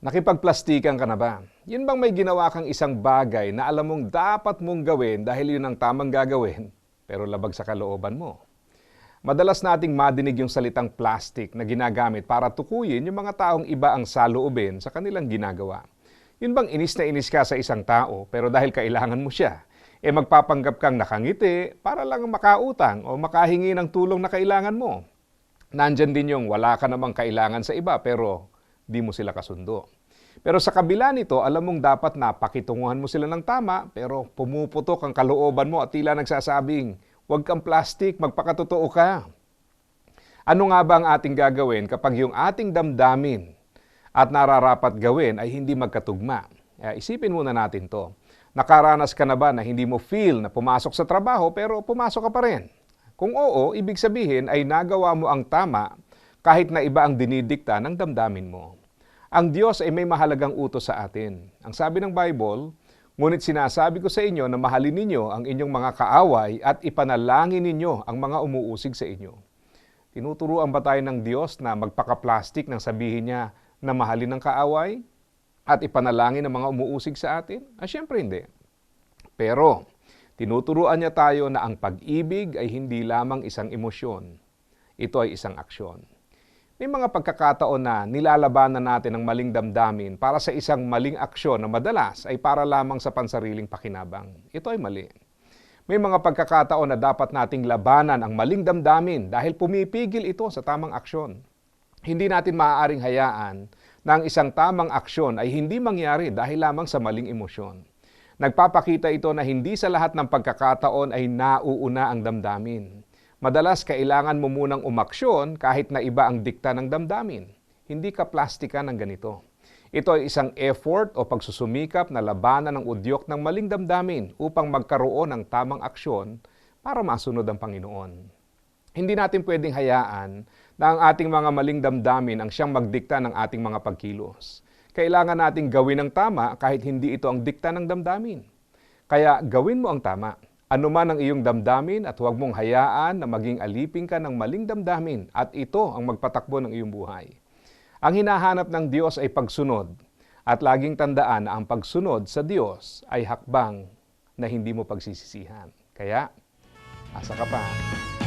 Nakipagplastikan ka na ba? Yun bang may ginawa kang isang bagay na alam mong dapat mong gawin dahil yun ang tamang gagawin, pero labag sa kalooban mo? Madalas nating madinig yung salitang plastic na ginagamit para tukuyin yung mga taong iba ang saloobin sa kanilang ginagawa. Yun bang inis na inis ka sa isang tao pero dahil kailangan mo siya, eh magpapanggap kang nakangiti para lang makautang o makahingi ng tulong na kailangan mo. Nandyan din yung wala ka namang kailangan sa iba pero di mo sila kasundo. Pero sa kabila nito, alam mong dapat na pakitunguhan mo sila ng tama pero pumuputok ang kalooban mo at tila nagsasabing, huwag kang plastic, magpakatotoo ka. Ano nga ba ang ating gagawin kapag yung ating damdamin at nararapat gawin ay hindi magkatugma? Eh, isipin muna natin to. Nakaranas ka na ba na hindi mo feel na pumasok sa trabaho pero pumasok ka pa rin? Kung oo, ibig sabihin ay nagawa mo ang tama kahit na iba ang dinidikta ng damdamin mo. Ang Diyos ay may mahalagang utos sa atin. Ang sabi ng Bible, ngunit sinasabi ko sa inyo na mahalin ninyo ang inyong mga kaaway at ipanalangin ninyo ang mga umuusig sa inyo. Tinuturuan ba tayo ng Diyos na magpaka-plastic nang sabihin niya na mahalin ang kaaway at ipanalangin ang mga umuusig sa atin? Ah, syempre hindi. Pero, tinuturuan niya tayo na ang pag-ibig ay hindi lamang isang emosyon. Ito ay isang aksyon. May mga pagkakataon na nilalabanan natin ang maling damdamin para sa isang maling aksyon na madalas ay para lamang sa pansariling pakinabang. Ito ay mali. May mga pagkakataon na dapat nating labanan ang maling damdamin dahil pumipigil ito sa tamang aksyon. Hindi natin maaaring hayaan na ang isang tamang aksyon ay hindi mangyari dahil lamang sa maling emosyon. Nagpapakita ito na hindi sa lahat ng pagkakataon ay nauuna ang damdamin. Madalas kailangan mo munang umaksyon kahit na iba ang dikta ng damdamin. Hindi ka plastika ng ganito. Ito ay isang effort o pagsusumikap na labanan ng udyok ng maling damdamin upang magkaroon ng tamang aksyon para masunod ang Panginoon. Hindi natin pwedeng hayaan na ang ating mga maling damdamin ang siyang magdikta ng ating mga pagkilos. Kailangan nating gawin ang tama kahit hindi ito ang dikta ng damdamin. Kaya gawin mo ang tama. Ano man ang iyong damdamin at huwag mong hayaan na maging aliping ka ng maling damdamin at ito ang magpatakbo ng iyong buhay. Ang hinahanap ng Diyos ay pagsunod at laging tandaan na ang pagsunod sa Diyos ay hakbang na hindi mo pagsisisihan. Kaya, asa ka pa.